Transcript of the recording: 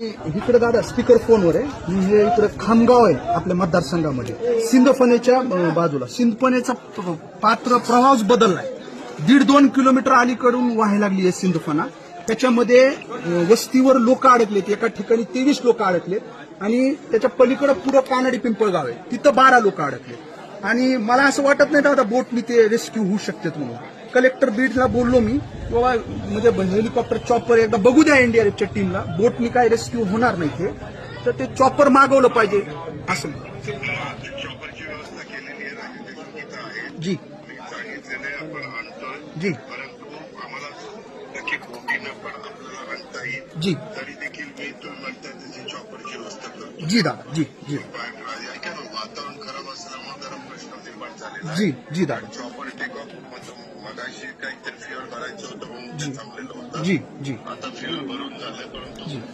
इकडे दादा स्पीकर फोनवर आहे. मी हे इकडे खामगाव आहे आपल्या मतदारसंघामध्ये. सिंदफणेच्या बाजूला. सिंदफणेचा पात्र प्रवास बदललाय. दीड दोन किलोमीटर अलीकडून व्हायला लागली आहे सिंदफणा त्याच्यामध्ये वस्तीवर लोक अडकलेत. एका ठिकाणी तेवीस लोक अडकलेत. आणि त्याच्या पलीकडे पुरं कानडी पिंपळगाव आहे. तिथं बारा लोक अडकलेत. आणि मला असं वाटत नाही दादा बोटनी ते रेस्क्यू होऊ शकतात म्हणून. कलेक्टर बीडला बोललो मी बाबा म्हणजे हेलिकॉप्टर चॉपर एकदा बघू द्या एनडीआरएफच्या टीमला बोटनी काय रेस्क्यू होणार नाही ते. तर ते चॉपर मागवलं पाहिजे. असं. जी. जी. जी. जी दादा. जी. जी. जी. जी दादा. जी जी आता फ्युअल भरून झालंय परंतु जी